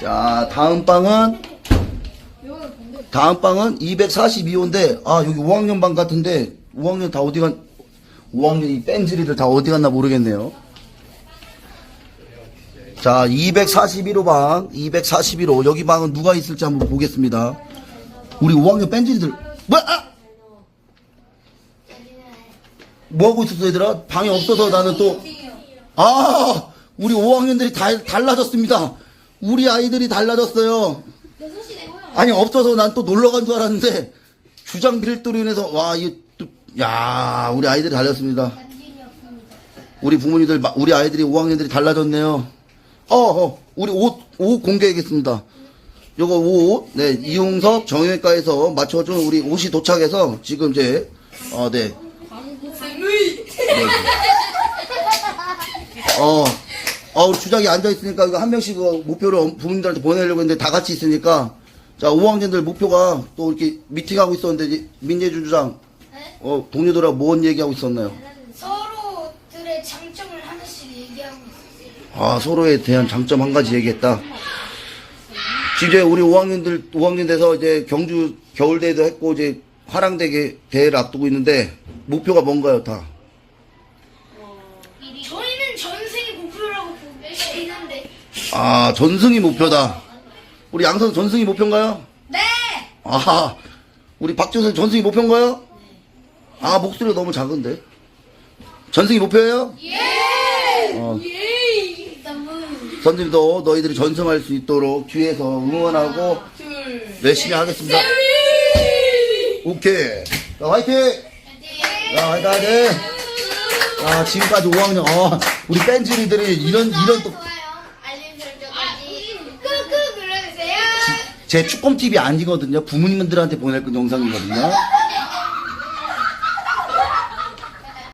자, 다음 방은 다음 방은 242호인데 아 여기 5학년 방 같은데 5학년 다 어디 간 5학년 이 뺀질이들 다 어디 갔나 모르겠네요. 자, 241호 방, 241호 여기 방은 누가 있을지 한번 보겠습니다. 우리 5학년 뺀질이들 뭐야? 아! 뭐 하고 있었어 얘들아? 방이 없어서 나는 또 아, 우리 5학년들이 달, 달라졌습니다. 우리 아이들이 달라졌어요. 아니, 없어서 난 또 놀러 간 줄 알았는데, 주장 필두로 인해서, 와, 이, 또, 야, 우리 아이들이 달렸습니다. 우리 부모님들, 마- 우리 아이들이 5학년들이 달라졌네요. 어, 어, 우리 옷, 옷 공개하겠습니다. 요거 옷, 네, 이용섭 정형외과에서 맞춰준 우리 옷이 도착해서 지금 이제, 어, 네. 어, 어, 우리 주작이 앉아있으니까 이거 한 명씩 그 목표를 부모님들한테 보내려고 했는데 다 같이 있으니까 자, 5학년들 목표가 또 이렇게 미팅하고 있었는데 민재주 주장, 어, 동료들하고 뭔 얘기하고 있었나요? 서로들의 장점을 하나씩 얘기하고 있어요. 아, 서로에 대한 장점 한 가지 얘기했다. 이제 우리 5학년들, 5학년 돼서 이제 경주 겨울대회도 했고 이제 화랑대회 대회를 앞두고 있는데 목표가 뭔가요, 다? 저희는 전생 아, 전승이 목표다. 우리 양선 전승이 목표인가요? 네! 아, 우리 박지선 전승이 목표인가요? 아, 목소리가 너무 작은데. 전승이 목표예요? 예! 어, 예! 선생님도 너희들이 전승할 수 있도록 뒤에서 응원하고 열심히 하겠습니다. 오케이. 자, 화이팅! 야, 화이팅, 화이팅! 아, 지금까지 5학년, 어, 우리 뺀질이들이 이런, 이런 또, 좋아요. 알림 설정까지 꾹꾹 눌러주세요. 제 축구TV 아니거든요. 부모님들한테 보낼 건 영상이거든요.